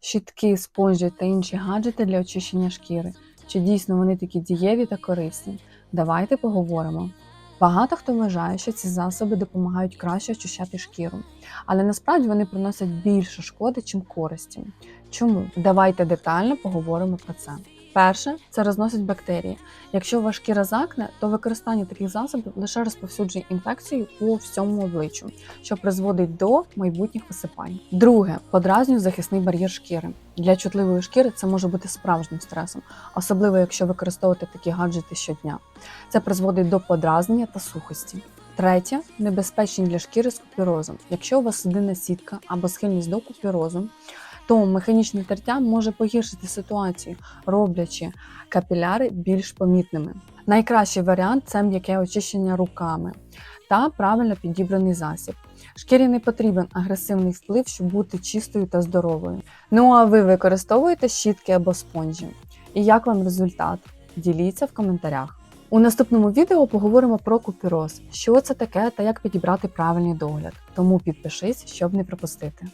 щітки, спонжі та інші гаджети для очищення шкіри. Чи дійсно вони такі дієві та корисні? Давайте поговоримо. Багато хто вважає, що ці засоби допомагають краще очищати шкіру, але насправді вони приносять більше шкоди, чим користі. Чому? Давайте детально поговоримо про це. Перше, це розносить бактерії. Якщо у вас шкіра закне, то використання таких засобів лише розповсюджує інфекцію по всьому обличчю, що призводить до майбутніх висипань. Друге, подразнює захисний бар'єр шкіри. Для чутливої шкіри це може бути справжнім стресом, особливо якщо використовувати такі гаджети щодня. Це призводить до подразнення та сухості. Третє небезпечні для шкіри з купірозом. Якщо у вас судинна сітка або схильність до купірозу, то механічне тертя може погіршити ситуацію, роблячи капіляри більш помітними. Найкращий варіант це м'яке очищення руками та правильно підібраний засіб. Шкірі не потрібен агресивний вплив, щоб бути чистою та здоровою. Ну а ви використовуєте щітки або спонжі? І як вам результат? Діліться в коментарях. У наступному відео поговоримо про купіроз, що це таке та як підібрати правильний догляд. Тому підпишись, щоб не пропустити.